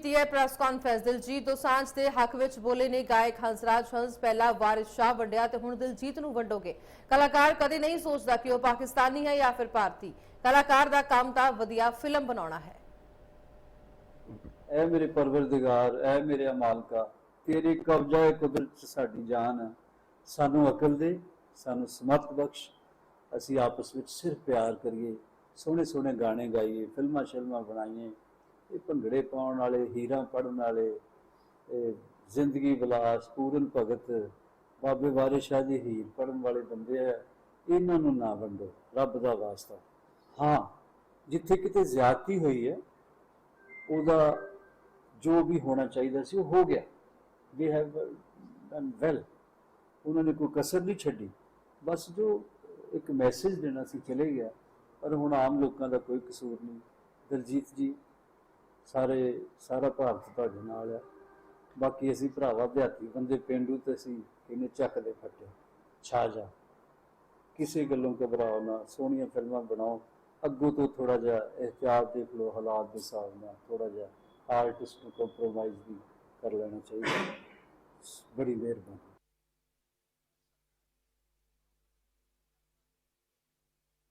ਕੀਤੀ ਹੈ press conference Diljit Dosanjh ਦੇ ਹੱਕ ਵਿੱਚ ਬੋਲੇ ਨੇ ਗਾਇਕ ਹੰਸਰਾਜ ਹੰਸ, ਪਹਿਲਾ ਵਾਰਿਸ ਸ਼ਾਹ ਵੰਡਿਆ ਤੇ ਹੁਣ ਦਿਲਜੀਤ ਨੂੰ ਵੰਡੋਗੇ। ਕਲਾਕਾਰ ਕਦੇ ਨਹੀਂ ਸੋਚਦਾ ਕਿ ਉਹ ਪਾਕਿਸਤਾਨੀ ਹੈ ਜਾਂ ਫਿਰ ਭਾਰਤੀ। ਕਲਾਕਾਰ ਦਾ ਕੰਮ ਤਾਂ ਵਧੀਆ ਫਿਲਮ ਬਣਾਉਣਾ ਹੈ। ਐ ਮੇਰੇ ਪਰਵਰਦਿਗਾਰ ਐ ਮੇਰੇ ਮਾਲਕਾ, ਤੇਰੀ ਕਬਜ਼ਾ ਹੈ ਕੁਦਰਤ ਸਾਡੀ ਜਾਨ ਹੈ। ਸਾਨੂੰ ਅਕਲ ਦੇ, ਸਾਨੂੰ ਸਮਰਥ ਬਖਸ਼। ਅਸੀਂ ਆਪਸ ਵਿੱਚ ਸਿਰਫ ਪਿਆਰ ਕਰੀਏ ਸੋਹਣੇ ਸੋਹਣੇ ਗਾਣੇ ਗਾਈਏ ਫਿਲਮਾਂ ਸ਼ਿਲਮਾਂ ਬਣਾਈਏ। ਇਹ ਭੰਗੜੇ ਪਾਉਣ ਵਾਲੇ, ਹੀਰਾ ਪੜਨ ਵਾਲੇ ਜ਼ਿੰਦਗੀ ਵਿਲਾਸ, ਪੂਰਨ ਭਗਤ, ਬਾਬੇ ਵਾਰਿਸ ਸ਼ਾਹ ਜੀ ਹੀਰ ਪੜਨ ਵਾਲੇ ਬੰਦੇ ਆ, ਇਹਨਾਂ ਨੂੰ ਨਾ ਵੰਡੋ, ਰੱਬ ਦਾ ਵਾਸਤਾ। ਹਾਂ, ਜਿੱਥੇ ਕਿਤੇ ਜ਼ਿਆਦਤੀ ਹੋਈ ਹੈ, ਉਹਦਾ ਜੋ ਵੀ ਹੋਣਾ ਚਾਹੀਦਾ ਸੀ ਉਹ ਹੋ ਗਿਆ। ਵੀ ਹੈਵ ਡਨ ਵੈਲ ਉਹਨਾਂ ਨੇ ਕੋਈ ਕਸਰ ਨਹੀਂ ਛੱਡੀ। ਬਸ ਜੋ ਇੱਕ ਮੈਸੇਜ ਦੇਣਾ ਸੀ ਚਲੇ ਗਿਆ, ਪਰ ਹੁਣ ਆਮ ਲੋਕਾਂ ਦਾ ਕੋਈ ਕਸੂਰ ਨਹੀਂ। ਦਲਜੀਤ ਜੀ ਸਾਰੇ, ਸਾਰਾ ਭਾਰਤ ਤੁਹਾਡੇ ਨਾਲ ਆ। ਬਾਕੀ ਅਸੀਂ ਭਰਾਵਾ, ਦਿਹਾਤੀ ਬੰਦੇ ਪਿੰਡੂ ਤੇ ਅਸੀਂ ਇਹਨੇ ਚੱਕਦੇ ਫੱਟੇ? ਛਾ ਜਾ। ਕਿਸੇ ਗੱਲੋਂ ਘਬਰਾਓ ਨਾ। ਸੋਹਣੀਆਂ ਫਿਲਮਾਂ ਬਣਾਓ। ਅੱਗੋਂ ਤੋਂ ਥੋੜਾ ਜਿਹਾ ਇhtiyat ਦੇਖ ਲਓ, ਹਾਲਾਤ ਦੇ ਹਿਸਾਬ ਨਾਲ ਥੋੜਾ ਜਿਹਾ ਆਰਟਿਸਟ ਨੂੰ ਕੰਪਰੋਮਾਈਜ਼ ਵੀ ਕਰ ਲੈਣਾ ਚਾਹੀਦਾ। ਬੜੀ ਮਿਹਰਬਾਨੀ।